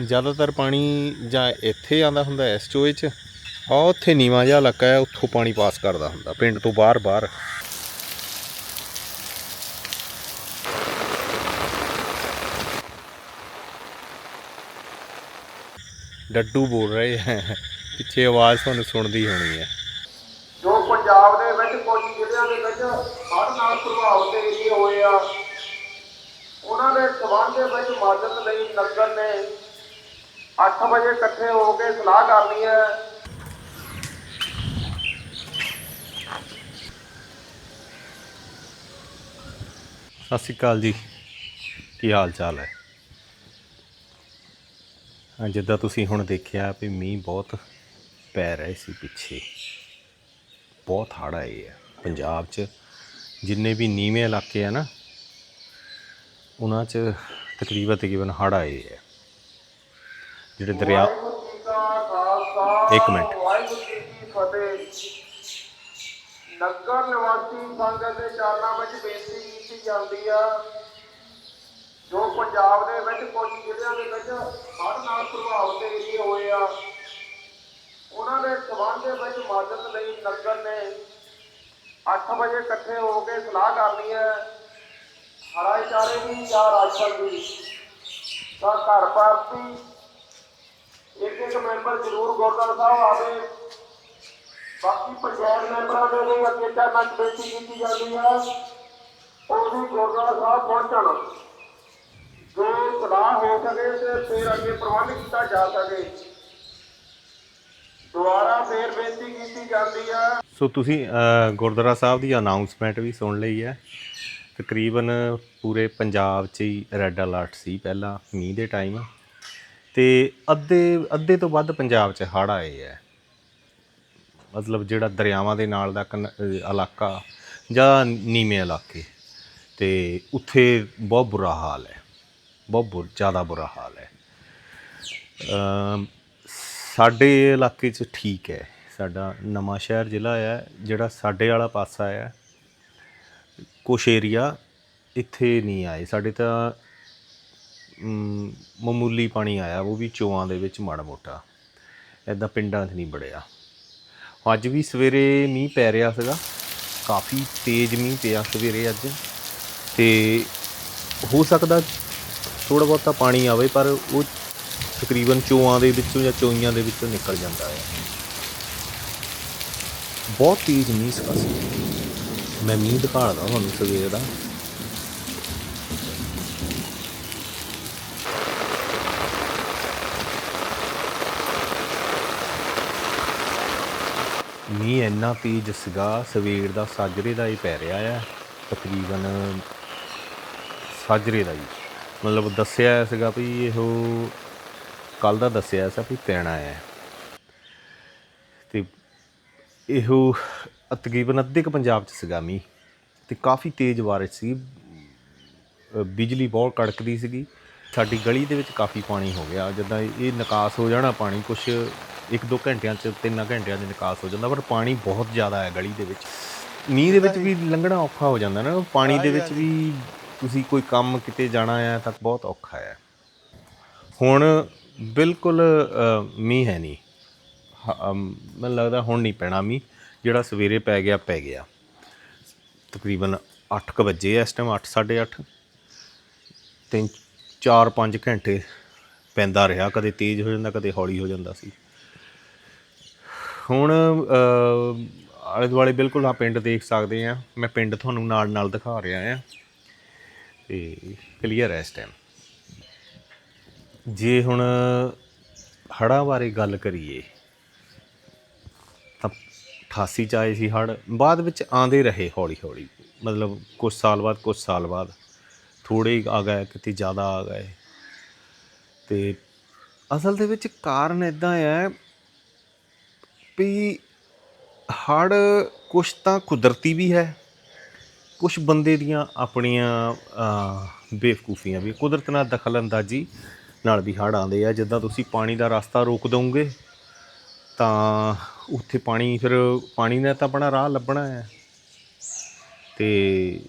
ਜ਼ਿਆਦਾਤਰ ਪਾਣੀ ਜਾਂ ਇੱਥੇ ਆਉਂਦਾ ਹੁੰਦਾ ਐਸ ਚੋਏ 'ਚ। ਆ ਉੱਥੇ ਨੀਵਾਂ ਜਿਹਾ ਇਲਾਕਾ ਹੈ, ਉੱਥੋਂ ਪਾਣੀ ਪਾਸ ਕਰਦਾ ਹੁੰਦਾ, ਪਿੰਡ ਤੋਂ ਬਾਹਰ ਬਾਹਰ। ਡੱਡੂ ਬੋਲ ਰਹੇ ਹੈ, ਪਿੱਛੇ ਆਵਾਜ਼ ਤੁਹਾਨੂੰ ਸੁਣਦੀ ਹੋਣੀ ਹੈ। ਜੋ ਪੰਜਾਬ ਦੇ ਵਿੱਚ ਕੁਝ ਜ਼ਿਲ੍ਹਿਆਂ ਦੇ ਵਿੱਚ ਹੜ੍ਹ ਨਾਲ ਪ੍ਰਭਾਵਿਤ ਏਰੀਏ ਹੋਏ ਆ, ਉਹਨਾਂ ਦੇ ਸਬੰਧ ਦੇ ਵਿੱਚ ਮਦਦ ਲਈ ਨਗਰ ਨੇ 8 ਵਜੇ ਇਕੱਠੇ ਹੋ ਕੇ ਸਲਾਹ ਕਰਨੀ ਹੈ। ਸਤਿ ਸ਼੍ਰੀ ਅਕਾਲ ਜੀ। ਕੀ ਹਾਲ ਚਾਲ ਹੈ? ਹਾਂ, ਜਿੱਦਾਂ ਤੁਸੀਂ ਹੁਣ ਦੇਖਿਆ ਵੀ ਮੀਂਹ ਬਹੁਤ ਪੈ ਰਹੇ ਸੀ ਪਿੱਛੇ। ਬਹੁਤ ਹੜ੍ਹ ਆਏ ਆ। ਪੰਜਾਬ 'ਚ ਜਿੰਨੇ ਵੀ ਨੀਵੇਂ ਇਲਾਕੇ ਆ ਨਾ, ਉਹਨਾਂ 'ਚ ਤਕਰੀਬਨ ਤਕਰੀਬਨ ਹੜ੍ਹ ਆਏ ਆ। ਜਿਹੜੇ ਦਰਿਆ ਵਾਹਿਗੁਰੂ ਜੀ ਕਾ ਖਾਲਸਾ ਇੱਕ ਮਿੰਟ। ਵਾਹਿਗੁਰੂ ਜੀ ਕੀ ਫਤਿਹ। ਨਗਰ ਨਿਵਾਸੀ ਸੰਗਤ ਦੇ ਚਰਨਾਂ ਵਿੱਚ ਬੇਨਤੀ ਕੀਤੀ ਜਾਂਦੀ ਆ। ਜੋ ਪੰਜਾਬ ਦੇ ਵਿੱਚ ਕੁਝ ਜ਼ਿਲ੍ਹਿਆਂ ਦੇ ਵਿੱਚ ਹੜ੍ਹ ਨਾਲ ਪ੍ਰਭਾਵਿਤ ਏਰੀਏ ਹੋਏ ਆ, ਉਹਨਾਂ ਦੇ ਸਬੰਧ ਦੇ ਵਿੱਚ ਮਦਦ ਲਈ ਨਗਰ ਨੇ 8 ਵਜੇ ਇਕੱਠੇ ਹੋ ਕੇ ਸਲਾਹ ਕਰਨੀ ਹੈ। ਹਰਾ ਚਾਰੇ ਦੀ ਜਾਂ ਰਾਸ਼ਨ ਦੀ। ਤਾਂ ਘਰ ਪਾਰਟੀ ਇੱਕ ਇੱਕ ਮੈਂਬਰ ਜ਼ਰੂਰ ਗੁਰਦੁਆਰਾ ਸਾਹਿਬ ਆਵੇ। ਬਾਕੀ ਪੰਚਾਇਤ ਮੈਂਬਰਾਂ ਦੇ ਲਈ ਅੱਗੇ ਚਰਨਾਂ ਬੇਨਤੀ ਕੀਤੀ ਜਾਂਦੀ ਹੈ ਉਹ ਵੀ ਗੁਰਦੁਆਰਾ ਸਾਹਿਬ ਪਹੁੰਚਣ। ਜੋ ਸਲਾਹ ਹੋ ਸਕੇ ਤੇ ਫਿਰ ਅੱਗੇ ਪ੍ਰਬੰਧ ਕੀਤਾ ਜਾ ਸਕੇ। ਦੁਬਾਰਾ ਫਿਰ ਬੇਨਤੀ ਕੀਤੀ ਜਾਂਦੀ ਹੈ ਸੋ ਤੁਸੀਂ ਗੁਰਦੁਆਰਾ ਸਾਹਿਬ ਦੀ ਅਨਾਉਂਸਮੈਂਟ ਵੀ ਸੁਣ ਲਈ ਹੈ। ਤਕਰੀਬਨ ਪੂਰੇ ਪੰਜਾਬ 'ਚ ਹੀ ਰੈੱਡ ਅਲਰਟ ਸੀ ਪਹਿਲਾਂ, ਮੀਂਹ ਦੇ ਟਾਈਮ ਤੇ ਅੱਧੇ ਅੱਧੇ ਤੋਂ ਵੱਧ ਪੰਜਾਬ 'ਚ ਹੜ੍ਹ ਆਏ ਹੈ ਮਤਲਬ ਜਿਹੜਾ ਦਰਿਆਵਾਂ ਦੇ ਨਾਲ ਦਾ ਕਨ- ਅ, ਇਲਾਕਾ ਜਾਂ ਨੀਵੇਂ ਇਲਾਕੇ ਤੇ ਉੱਥੇ ਬਹੁਤ ਬੁਰਾ ਹਾਲ ਹੈ। ਬਹੁਤ ਬੁਰ ਜ਼ਿਆਦਾ ਬੁਰਾ ਹਾਲ ਹੈ। ਅਮ ਸਾਡੇ ਇਲਾਕੇ 'ਚ ਠੀਕ ਹੈ। ਸਾਡਾ ਨਵਾਂ ਸ਼ਹਿਰ ਜ਼ਿਲ੍ਹਾ ਹੈ ਜਿਹੜਾ ਸਾਡੇ ਵਾਲਾ ਪਾਸਾ ਹੈ ਕੁਛ ਏਰੀਆ ਇੱਥੇ ਨਹੀਂ ਆਏ। ਸਾਡੇ ਤਾਂ ਮਾਮੂਲੀ ਪਾਣੀ ਆਇਆ, ਉਹ ਵੀ ਚੋਆਂ ਦੇ ਵਿੱਚ ਮਾੜਾ ਮੋਟਾ। ਐਦਾਂ ਪਿੰਡਾਂ 'ਚ ਨਹੀਂ ਬੜਿਆ। ਅੱਜ ਵੀ ਸਵੇਰੇ ਮੀਂਹ ਪੈ ਰਿਹਾ ਸੀਗਾ। ਕਾਫੀ ਤੇਜ਼ ਮੀਂਹ ਪਿਆ ਸਵੇਰੇ ਅੱਜ। ਤੇ ਹੋ ਸਕਦਾ ਥੋੜਾ ਬਹੁਤਾ ਪਾਣੀ ਆਵੇ, ਪਰ ਉਹ ਤਕਰੀਬਨ ਚੋਆਂ ਦੇ ਵਿੱਚੋਂ ਜਾਂ ਚੋਈਆਂ ਦੇ ਵਿੱਚੋਂ ਨਿਕਲ ਜਾਂਦਾ ਹੈ। ਬਹੁਤ ਤੇਜ਼ ਮੀਂਹ ਸੀਗਾ। ਸੀ ਮੈਂ ਮੀਂਹ ਦਿਖਾੜਦਾ ਤੁਹਾਨੂੰ ਸਵੇਰ ਦਾ। ਮੀਂਹ ਇੰਨਾ ਤੇਜ਼ ਸੀਗਾ, ਸਵੇਰ ਦਾ ਸਾਜਰੇ ਦਾ ਹੀ ਪੈ ਰਿਹਾ ਆ, ਤਕਰੀਬਨ ਸਾਜਰੇ ਦਾ ਹੀ। ਮਤਲਬ ਦੱਸਿਆ ਸੀਗਾ ਵੀ ਇਹੋ ਕੱਲ ਦਾ ਦੱਸਿਆ ਸੀ ਵੀ ਪੈਣਾ ਹੈ ਤੇ ਇਹੋ ਤਕਰੀਬਨ ਅੱਧੇ ਕ ਪੰਜਾਬ 'ਚ ਸੀਗਾ ਮੀਂਹ, ਤੇ ਕਾਫੀ ਤੇਜ਼ ਬਾਰਿਸ਼ ਸੀ। ਬਿਜਲੀ ਬਹੁਤ ਕੜਕਦੀ ਸੀਗੀ। ਸਾਡੀ ਗਲੀ ਦੇ ਵਿੱਚ ਕਾਫੀ ਪਾਣੀ ਹੋ ਗਿਆ, ਜਦੋਂ ਇਹ ਨਿਕਾਸ ਹੋ ਜਾਣਾ ਪਾਣੀ, ਕੁਛ 1-2 ਘੰਟਿਆਂ ਚ 3 ਘੰਟਿਆਂ ਚ ਨਿਕਾਸ ਹੋ ਜਾਂਦਾ, ਪਰ ਪਾਣੀ ਬਹੁਤ ਜ਼ਿਆਦਾ ਹੈ ਗਲੀ ਦੇ ਵਿੱਚ। ਮੀਂਹ ਦੇ ਵਿੱਚ ਵੀ ਲੰਘਣਾ ਔਖਾ ਹੋ ਜਾਂਦਾ ਨਾ, ਪਾਣੀ ਦੇ ਵਿੱਚ ਵੀ ਤੁਸੀਂ ਕੋਈ ਕੰਮ ਕਿਤੇ ਜਾਣਾ ਆ ਤਾਂ ਬਹੁਤ ਔਖਾ ਹੈ। ਹੁਣ ਬਿਲਕੁਲ ਮੀਂਹ ਹੈ ਨਹੀਂ। ਮੈਨੂੰ ਲੱਗਦਾ ਹੁਣ ਨਹੀਂ ਪੈਣਾ ਮੀਂਹ, ਜਿਹੜਾ ਸਵੇਰੇ ਪੈ ਗਿਆ ਪੈ ਗਿਆ। ਤਕਰੀਬਨ 8:00 ਵਜੇ ਇਸ ਟਾਈਮ 8:30 ਤਿੰਨ 4-5 ਘੰਟੇ ਪੈਂਦਾ ਰਿਹਾ, ਕਦੇ ਤੇਜ਼ ਹੋ ਜਾਂਦਾ, ਕਦੇ ਹੌਲੀ ਹੋ ਜਾਂਦਾ ਸੀ। ਹੁਣ ਆਲੇ ਦੁਆਲੇ ਬਿਲਕੁਲ ਆ ਪਿੰਡ ਦੇਖ ਸਕਦੇ ਆ ਮੈਂ ਪਿੰਡ ਤੁਹਾਨੂੰ ਨਾਲ ਨਾਲ ਦਿਖਾ ਰਿਹਾ ਆ ਤੇ ਕਲੀਅਰ ਹੈ ਇਸ ਟਾਈਮ ਜੇ ਹੁਣ ਹੜ੍ਹਾਂ ਬਾਰੇ ਗੱਲ ਕਰੀਏ, ਤਾਂ 88 ਚ ਆਏ ਸੀ ਹੜ੍ਹ। ਬਾਅਦ ਵਿੱਚ ਆਂਦੇ ਰਹੇ ਹੌਲੀ ਹੌਲੀ ਮਤਲਬ ਕੁਝ ਸਾਲ ਬਾਅਦ ਕੁਝ ਸਾਲ ਬਾਅਦ। ਥੋੜੇ ਆ ਗਏ, ਕਿਤੇ ਜ਼ਿਆਦਾ ਆ ਗਏ। ਤੇ ਅਸਲ ਦੇ ਵਿੱਚ ਕਾਰਨ ਇਦਾਂ ਹੈ ਵੀ ਹੜ੍ਹ ਕੁਛ ਤਾਂ ਕੁਦਰਤੀ ਵੀ ਹੈ। ਕੁਛ ਬੰਦੇ ਦੀਆਂ ਆਪਣੀਆਂ ਬੇਵਕੂਫੀਆਂ ਵੀ। ਕੁਦਰਤ ਨਾਲ ਦਖਲ ਅੰਦਾਜ਼ੀ ਨਾਲ ਵੀ ਹੜ੍ਹ ਆਉਂਦੇ ਆ। ਜਿੱਦਾਂ ਤੁਸੀਂ ਪਾਣੀ ਦਾ ਰਸਤਾ ਰੋਕ ਦੋਗੇ, ਤਾਂ ਉੱਥੇ ਪਾਣੀ, ਫਿਰ ਪਾਣੀ ਨੇ ਤਾਂ ਆਪਣਾ ਰਾਹ ਲੱਭਣਾ ਹੈ। ਤੇ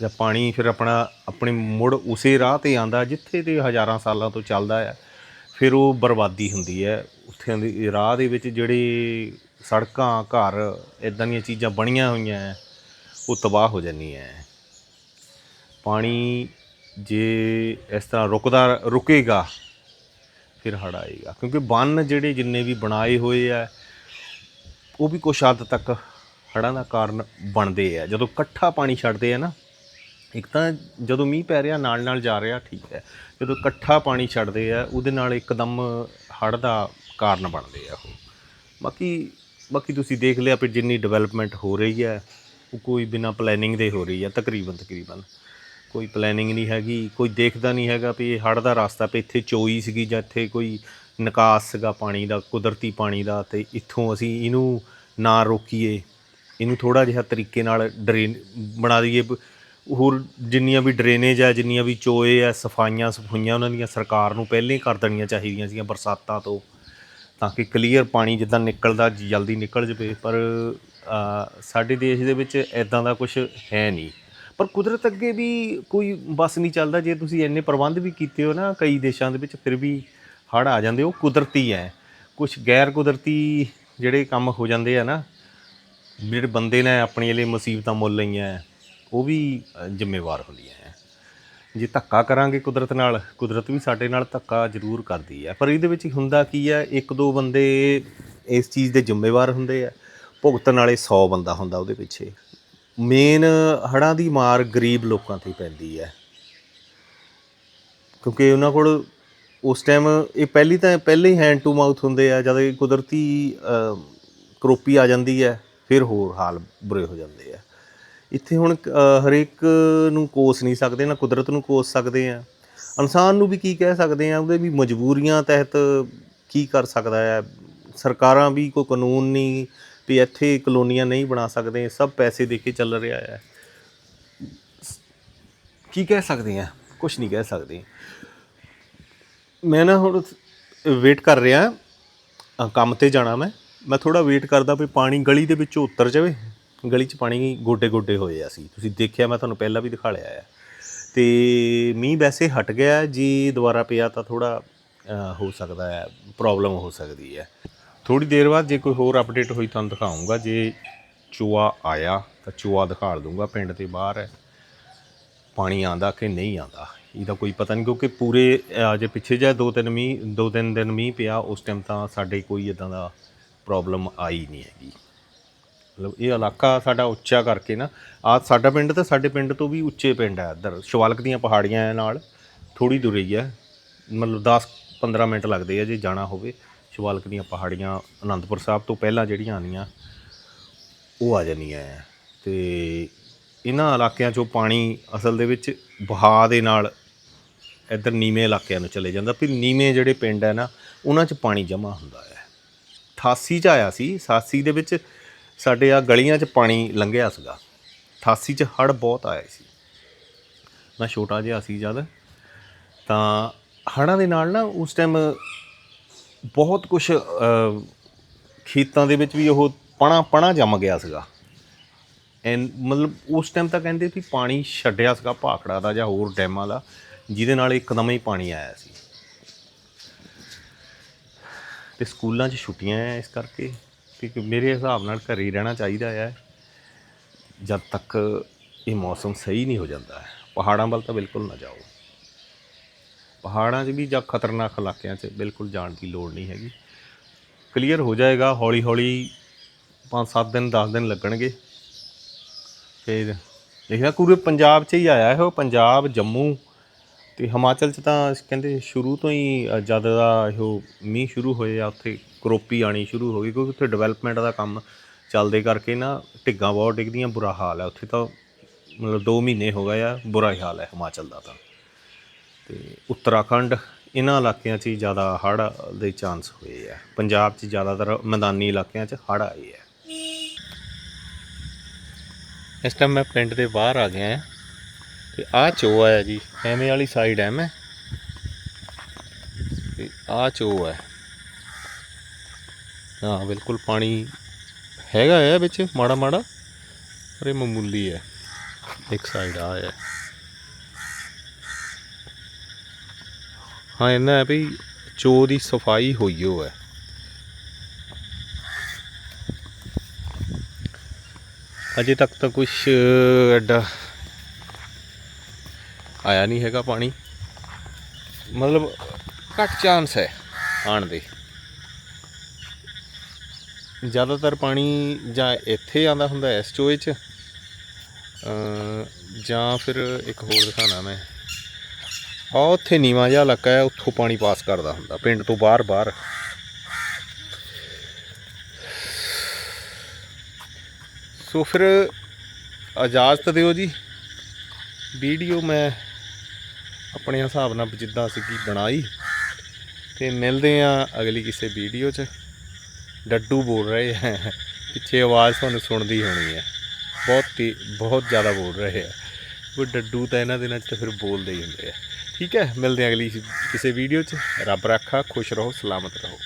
ਜਾਂ ਪਾਣੀ ਫਿਰ ਆਪਣਾ, ਆਪਣੇ ਮੁੜ ਉਸੇ ਰਾਹ ਤੇ ਆਂਦਾ ਜਿੱਥੇ ਤੇ ਹਜ਼ਾਰਾਂ ਸਾਲਾਂ ਤੋਂ ਚੱਲਦਾ ਆ। ਫਿਰ ਉਹ ਬਰਬਾਦੀ ਹੁੰਦੀ ਹੈ। ਉੱਥੇ ਦੀ ਰਾਹ ਦੇ ਵਿੱਚ ਜਿਹੜੇ ਸੜਕਾਂ ਘਰ ਇਦਾਂ ਦੀਆਂ ਚੀਜ਼ਾਂ ਬਣੀਆਂ ਹੋਈਆਂ ਹੈ, ਉਹ ਤਬਾਹ ਹੋ ਜਾਂਦੀਆਂ ਹੈ ਪਾਣੀ ਜੇ ਇਸ ਤਰ੍ਹਾਂ ਰੁਕਦਾ ਰੁਕੇਗਾ ਫਿਰ ਹੜ੍ਹ ਆਏਗਾ। ਕਿਉਂਕਿ ਬੰਨ ਜਿਹੜੇ ਜਿੰਨੇ ਵੀ ਬਣਾਏ ਹੋਏ ਆ ਉਹ ਵੀ ਕੁਛ ਹੱਦ ਤੱਕ ਹੜ੍ਹਾਂ ਦਾ ਕਾਰਨ ਬਣਦੇ ਆ ਜਦੋਂ ਇਕੱਠਾ ਪਾਣੀ ਛੱਡਦੇ ਆ ਨਾ ਇੱਕ ਤਾਂ ਜਦੋਂ ਮੀਂਹ ਪੈ ਰਿਹਾ, ਨਾਲ ਨਾਲ ਜਾ ਰਿਹਾ, ਠੀਕ ਹੈ। ਜਦੋਂ ਇਕੱਠਾ ਪਾਣੀ ਛੱਡਦੇ ਆ, ਉਹਦੇ ਨਾਲ ਇੱਕਦਮ ਹੜ੍ਹ ਦਾ ਕਾਰਨ ਬਣਦੇ ਆ ਉਹ। ਬਾਕੀ ਬਾਕੀ ਤੁਸੀਂ ਦੇਖ ਲਿਆ ਵੀ ਜਿੰਨੀ ਡਿਵੈਲਪਮੈਂਟ ਹੋ ਰਹੀ ਹੈ, ਉਹ ਕੋਈ ਬਿਨਾ ਪਲੈਨਿੰਗ ਦੇ ਹੋ ਰਹੀ ਹੈ, ਤਕਰੀਬਨ ਤਕਰੀਬਨ। ਕੋਈ ਪਲੈਨਿੰਗ ਨਹੀਂ ਹੈਗੀ, ਕੋਈ ਦੇਖਦਾ ਨਹੀਂ ਹੈਗਾ ਵੀ ਇਹ ਹੜ੍ਹ ਦਾ ਰਸਤਾ ਵੀ ਇੱਥੇ ਚੋਈ ਸੀਗੀ ਜਾਂ ਇੱਥੇ ਕੋਈ ਨਿਕਾਸ ਸੀਗਾ ਪਾਣੀ ਦਾ, ਕੁਦਰਤੀ ਪਾਣੀ ਦਾ, ਤੇ ਇੱਥੋਂ ਅਸੀਂ ਇਹਨੂੰ ਨਾ ਰੋਕੀਏ। ਇਹਨੂੰ ਥੋੜਾ ਜਿਹਾ ਤਰੀਕੇ ਨਾਲ ਡਰੇਨ ਬਣਾ ਦਈਏ ਹੋਰ ਜਿੰਨੀਆਂ ਵੀ ਡਰੇਨੇਜ ਆ, ਜਿੰਨੀਆਂ ਵੀ ਚੋਏ ਆ, ਸਫਾਈਆਂ ਸਫੂਈਆਂ ਉਹਨਾਂ ਦੀਆਂ ਸਰਕਾਰ ਨੂੰ ਪਹਿਲਾਂ ਹੀ ਕਰ ਦੇਣੀਆਂ ਚਾਹੀਦੀਆਂ ਸੀਗੀਆਂ ਬਰਸਾਤਾਂ ਤੋਂ, ਤਾਂ ਕਿ ਕਲੀਅਰ ਪਾਣੀ ਜਿੱਦਾਂ ਨਿਕਲਦਾ, ਜਲਦੀ ਨਿਕਲ ਜਵੇ, ਪਰ ਸਾਡੇ ਦੇਸ਼ ਦੇ ਵਿੱਚ ਐਦਾਂ ਦਾ ਕੁਝ ਹੈ ਨਹੀਂ। ਪਰ ਕੁਦਰਤ ਅੱਗੇ ਵੀ ਕੋਈ ਬਸ ਨਹੀਂ ਚੱਲਦਾ, ਜੇ ਤੁਸੀਂ ਇੰਨੇ ਪ੍ਰਬੰਧ ਵੀ ਕੀਤੇ ਹੋ ਨਾ ਕਈ ਦੇਸ਼ਾਂ ਦੇ ਵਿੱਚ, ਫਿਰ ਵੀ ਹੜ੍ਹ ਆ ਜਾਂਦੇ, ਉਹ ਕੁਦਰਤੀ ਹੈ। ਕੁਝ ਗੈਰ ਕੁਦਰਤੀ ਜਿਹੜੇ ਕੰਮ ਹੋ ਜਾਂਦੇ ਆ ਨਾ, ਜਿਹੜੇ ਬੰਦੇ ਨੇ ਆਪਣੀ ਲਈ ਮੁਸੀਬਤਾਂ ਮੁੱਲ ਲਈਆਂ ਉਹ ਵੀ ਜ਼ਿੰਮੇਵਾਰ ਹੁੰਦੀਆਂ ਹੈ ਜੇ ਧੱਕਾ ਕਰਾਂਗੇ ਕੁਦਰਤ ਨਾਲ, ਕੁਦਰਤ ਵੀ ਸਾਡੇ ਨਾਲ ਧੱਕਾ ਜ਼ਰੂਰ ਕਰਦੀ ਹੈ ਪਰ ਇਹਦੇ ਵਿੱਚ ਹੁੰਦਾ ਕੀ ਹੈ ਇੱਕ ਦੋ ਬੰਦੇ ਇਸ ਚੀਜ਼ ਦੇ ਜ਼ਿੰਮੇਵਾਰ ਹੁੰਦੇ ਆ ਭੁਗਤਣ ਵਾਲੇ 100 ਬੰਦਾ ਹੁੰਦਾ ਉਹਦੇ ਪਿੱਛੇ। ਮੇਨ ਹੜਾਂ ਦੀ ਮਾਰ ਗਰੀਬ ਲੋਕਾਂ ਤੇ ਪੈਂਦੀ ਹੈ ਕਿਉਂਕਿ ਉਹਨਾਂ ਕੋਲ ਉਸ ਟਾਈਮ ਇਹ ਪਹਿਲੀ ਤਾਂ ਪਹਿਲੇ ਹੀ ਹੈਂਡ ਟੂ ਮਾਊਥ ਹੁੰਦੇ ਆ, ਜਦ ਕੁਦਰਤੀ ਕਰੋਪੀ ਆ ਜਾਂਦੀ ਹੈ ਫਿਰ ਹੋਰ ਹਾਲ ਬੁਰੇ ਹੋ ਜਾਂਦੇ ਆ ਇੱਥੇ ਹੁਣ ਹਰੇਕ ਨੂੰ ਕੋਸ ਨਹੀਂ ਸਕਦੇ, ਨਾ ਕੁਦਰਤ ਨੂੰ ਕੋਸ ਸਕਦੇ ਆ। ਇਨਸਾਨ ਨੂੰ ਵੀ ਕੀ ਕਹਿ ਸਕਦੇ ਆ, ਉਹਦੇ ਵੀ ਮਜਬੂਰੀਆਂ ਤਹਿਤ ਕੀ ਕਰ ਸਕਦਾ ਹੈ ਸਰਕਾਰਾਂ ਵੀ ਕੋਈ ਕਾਨੂੰਨ ਨਹੀਂ ਵੀ ਇੱਥੇ ਕਲੋਨੀਆਂ ਨਹੀਂ ਬਣਾ ਸਕਦੇ, ਸਭ ਪੈਸੇ ਦੇ ਕੇ ਚੱਲ ਰਿਹਾ ਹੈ ਕੀ ਕਹਿ ਸਕਦੇ ਆ? ਕੁਝ ਨਹੀਂ ਕਹਿ ਸਕਦੇ। ਮੈਂ ਨਾ ਹੁਣ ਵੇਟ ਕਰ ਰਿਹਾ ਕੰਮ ਤੇ ਜਾਣਾ ਮੈਂ। ਮੈਂ ਥੋੜਾ ਵੇਟ ਕਰਦਾ ਵੀ ਪਾਣੀ ਗਲੀ ਦੇ ਵਿੱਚੋਂ ਉਤਰ ਜਾਵੇ। ਗਲੀ 'ਚ ਪਾਣੀ ਗੋਡੇ ਗੋਡੇ ਹੋਏ ਆ ਸੀ। ਤੁਸੀਂ ਦੇਖਿਆ, ਮੈਂ ਤੁਹਾਨੂੰ ਪਹਿਲਾਂ ਵੀ ਦਿਖਾ ਲਿਆ ਹੈ ਤੇ ਮੀਂਹ ਵੈਸੇ ਹਟ ਗਿਆ, ਜੀ ਦੁਬਾਰਾ ਪਿਆ ਤਾਂ ਥੋੜਾ ਹੋ ਸਕਦਾ ਹੈ ਪ੍ਰੋਬਲਮ ਹੋ ਸਕਦੀ ਹੈ ਥੋੜੀ ਦੇਰ ਬਾਅਦ ਜੇ ਕੋਈ ਹੋਰ ਅਪਡੇਟ ਹੋਈ ਤੁਹਾਨੂੰ ਦਿਖਾਉਂਗਾ। ਜੇ ਚੂਆ ਆਇਆ ਤਾਂ ਚੂਆ ਦਿਖਾ ਦੂੰਗਾ ਪਿੰਡ ਦੇ ਬਾਹਰ। ਹੈ ਪਾਣੀ ਆਂਦਾ ਕਿ ਨਹੀਂ ਆਂਦਾ ਇਹਦਾ ਕੋਈ ਪਤਾ ਨਹੀਂ, ਕਿਉਂਕਿ ਪੂਰੇ ਜੇ ਪਿੱਛੇ ਜਾ ਦੋ ਤਿੰਨ ਮੀਂਹ, ਦੋ ਤਿੰਨ ਦਿਨ ਮੀਂਹ ਪਿਆ, ਉਸ ਟਾਈਮ ਤਾਂ ਸਾਡੇ ਕੋਈ ਇਦਾਂ ਦਾ ਪ੍ਰੋਬਲਮ ਆਈ ਨਹੀਂ ਹੈਗੀ। ਮਤਲਬ ਇਹ ਇਲਾਕਾ ਸਾਡਾ ਉੱਚਾ ਕਰਕੇ ਨਾ, ਆ ਸਾਡਾ ਪਿੰਡ ਤਾਂ ਸਾਡੇ ਪਿੰਡ ਤੋਂ ਵੀ ਉੱਚੇ ਪਿੰਡ ਹੈ ਇੱਧਰ। ਸ਼ਵਾਲਕ ਦੀਆਂ ਪਹਾੜੀਆਂ ਨਾਲ ਥੋੜੀ ਦੂਰ ਹੀ ਹੈ ਮਤਲਬ 10 15 ਮਿੰਟ ਲੱਗਦੇ ਆ ਜੇ ਜਾਣਾ ਹੋਵੇ। ਸ਼ਵਾਲਕ ਦੀਆਂ ਪਹਾੜੀਆਂ ਅਨੰਦਪੁਰ ਸਾਹਿਬ ਤੋਂ ਪਹਿਲਾਂ ਜਿਹੜੀਆਂ ਆਉਂਦੀਆਂ, ਉਹ ਆ ਜਾਂਦੀਆਂ ਹੈ ਤੇ ਇਹਨਾਂ ਇਲਾਕਿਆਂ 'ਚੋਂ ਪਾਣੀ ਅਸਲ ਦੇ ਵਿੱਚ ਵਹਾਅ ਦੇ ਨਾਲ ਇੱਧਰ ਨੀਵੇਂ ਇਲਾਕਿਆਂ ਨੂੰ ਚਲੇ ਜਾਂਦਾ। ਫਿਰ ਨੀਵੇਂ ਜਿਹੜੇ ਪਿੰਡ ਹੈ ਨਾ, ਉਹਨਾਂ 'ਚ ਪਾਣੀ ਜਮ੍ਹਾਂ ਹੁੰਦਾ ਹੈ 88 'ਚ ਆਇਆ ਸੀ। 87 ਦੇ ਵਿੱਚ ਸਾਡੇ ਆ ਗਲੀਆਂ 'ਚ ਪਾਣੀ ਲੰਘਿਆ ਸੀਗਾ। 88 'ਚ ਹੜ੍ਹ ਬਹੁਤ ਆਏ ਸੀ। ਮੈਂ ਛੋਟਾ ਜਿਹਾ ਸੀ ਜਦ, ਤਾਂ ਹੜ੍ਹਾਂ ਦੇ ਨਾਲ ਨਾ ਉਸ ਟਾਈਮ ਬਹੁਤ ਕੁਝ ਖੇਤਾਂ ਦੇ ਵਿੱਚ ਵੀ ਉਹ ਪਣਾ ਪਣਾ ਜੰਮ ਗਿਆ ਸੀਗਾ। ਐਨ ਮਤਲਬ ਉਸ ਟਾਈਮ ਤਾਂ ਕਹਿੰਦੇ ਵੀ ਪਾਣੀ ਛੱਡਿਆ ਸੀਗਾ ਭਾਖੜਾ ਦਾ ਜਾਂ ਹੋਰ ਡੈਮਾਂ ਦਾ, ਜਿਹਦੇ ਨਾਲ ਇੱਕਦਮ ਹੀ ਪਾਣੀ ਆਇਆ ਸੀ। ਤੇ ਸਕੂਲਾਂ 'ਚ ਛੁੱਟੀਆਂ ਐ ਇਸ ਕਰਕੇ। ਕਿ ਮੇਰੇ ਹਿਸਾਬ ਨਾਲ ਘਰੇ ਹੀ ਰਹਿਣਾ ਚਾਹੀਦਾ ਹੈ। ਜਦ ਤੱਕ ਇਹ ਮੌਸਮ ਸਹੀ ਨਹੀਂ ਹੋ ਜਾਂਦਾ ਪਹਾੜਾਂ ਵੱਲ ਤਾਂ ਬਿਲਕੁਲ ਨਾ ਜਾਓ। ਪਹਾੜਾਂ 'ਚ ਵੀ ਜਾਂ ਖਤਰਨਾਕ ਇਲਾਕਿਆਂ 'ਚ ਬਿਲਕੁਲ ਜਾਣ ਦੀ ਲੋੜ ਨਹੀਂ ਹੈਗੀ। ਕਲੀਅਰ ਹੋ ਜਾਏਗਾ ਹੌਲੀ ਹੌਲੀ 5-7 ਦਿਨ 10 ਦਿਨ ਲੱਗਣਗੇ। ਫਿਰ ਦੇਖਿਆ ਪੂਰੇ ਪੰਜਾਬ 'ਚ ਹੀ ਆਇਆ ਇਹ ਉਹ, ਪੰਜਾਬ, ਜੰਮੂ। ਤੇ ਹਿਮਾਚਲ 'ਚ ਤਾਂ ਕਹਿੰਦੇ ਸ਼ੁਰੂ ਤੋਂ ਹੀ ਅ, ਜਦ ਦਾ ਇਹੋ ਮੀਂਹ ਸ਼ੁਰੂ ਹੋਏ ਆ ਉੱਥੇ ਕਰੋਪੀ ਆਣੀ ਸ਼ੁਰੂ ਹੋ ਗਈ ਕਿਉਂਕਿ ਉੱਥੇ ਡਿਵੈਲਪਮੈਂਟ ਦਾ ਕੰਮ ਚੱਲਦੇ ਕਰਕੇ ਨਾ ਢਿੱਗਾਂ ਬਹੁਤ ਡਿੱਗਦੀਆਂ ਬੁਰਾ ਹਾਲ ਹੈ ਉੱਥੇ ਤਾਂ ਮਤਲਬ 2 ਮਹੀਨੇ ਹੋ ਗਏ ਆ ਬੁਰਾ ਹੀ ਹਾਲ ਹੈ ਹਿਮਾਚਲ ਦਾ ਤਾਂ। ਤੇ ਉੱਤਰਾਖੰਡ ਇਹਨਾਂ ਇਲਾਕਿਆਂ 'ਚ ਹੀ ਜ਼ਿਆਦਾ ਹੜ੍ਹ ਦੇ ਚਾਂਸ ਹੋਏ ਆ। ਪੰਜਾਬ 'ਚ ਜ਼ਿਆਦਾਤਰ ਮੈਦਾਨੀ ਇਲਾਕਿਆਂ 'ਚ ਹੜ੍ਹ ਆਏ ਆ। ਇਸ ਟਾਈਮ ਮੈਂ ਪਿੰਡ ਦੇ ਬਾਹਰ ਆ ਗਿਆ ਹਾਂ ਤੇ ਆਹ ਚੋ ਹੈ ਜੀ, ਐਵੇਂ ਵਾਲੀ ਸਾਈਡ ਐ ਮੈਂ। ਤੇ ਆਹ ਚੋ ਹੈ। ਹਾਂ, ਬਿਲਕੁਲ ਪਾਣੀ ਹੈਗਾ ਹੈ ਵਿੱਚ, ਮਾੜਾ ਮਾੜਾ, ਪਰ ਇਹ ਮਾਮੂਲੀ ਹੈ। ਇੱਕ ਸਾਈਡ ਆ ਹੈ। ਹਾਂ ਇਹਨਾਂ ਹੈ ਵੀ ਚੋ ਦੀ ਸਫ਼ਾਈ ਹੋਈ ਹੋ ਹੈ। ਅਜੇ ਤੱਕ ਤਾਂ ਕੁਝ ਐਡਾ ਆਇਆ ਨਹੀਂ ਹੈਗਾ ਪਾਣੀ। ਮਤਲਬ ਘੱਟ ਚਾਂਸ ਹੈ ਆਣ ਦੇ। ਜ਼ਿਆਦਾਤਰ ਪਾਣੀ ਜਾਂ ਇੱਥੇ ਆਂਦਾ ਹੁੰਦਾ ਇਸ ਚੋਏ 'ਚ ਜਾਂ ਫਿਰ ਇੱਕ ਹੋਰ ਦਿਖਾਣਾ ਮੈਂ। ਆ ਉੱਥੇ ਨੀਵਾਂ ਜਿਹਾ ਇਲਾਕਾ ਹੈ, ਉੱਥੋਂ ਪਾਣੀ ਪਾਸ ਕਰਦਾ ਹੁੰਦਾ, ਪਿੰਡ ਤੋਂ ਬਾਹਰ ਬਾਹਰ। ਸੋ ਫਿਰ ਇਜਾਜ਼ਤ ਦਿਓ ਜੀ। ਵੀਡੀਓ ਮੈਂ ਆਪਣੇ ਹਿਸਾਬ ਨਾਲ ਜਿੱਦਾਂ ਸੀਗੀ ਬਣਾਈ ਤੇ ਮਿਲਦੇ ਆ ਅਗਲੀ ਕਿਸੇ ਵੀਡੀਓ 'ਚ। ਡੱਡੂ ਬੋਲ ਰਹੇ ਹੈ ਪਿੱਛੇ ਆਵਾਜ਼ ਤੁਹਾਨੂੰ ਸੁਣਦੀ ਹੋਣੀ ਹੈ ਬਹੁਤ ਬਹੁਤ ਜ਼ਿਆਦਾ ਬੋਲ ਰਹੇ ਆ। ਉਹ ਡੱਡੂ ਤਾਂ ਇਹਨਾਂ ਦਿਨਾਂ 'ਚ ਤਾਂ ਫਿਰ ਬੋਲਦੇ ਹੀ ਹੁੰਦੇ ਆ। ਠੀਕ ਹੈ, ਮਿਲਦੇ ਆ ਅਗਲੀ ਕਿਸੇ ਵੀਡੀਓ 'ਚ। ਰੱਬ ਰੱਖਾ, ਖੁਸ਼ ਰਹੋ, ਸਲਾਮਤ ਰਹੋ।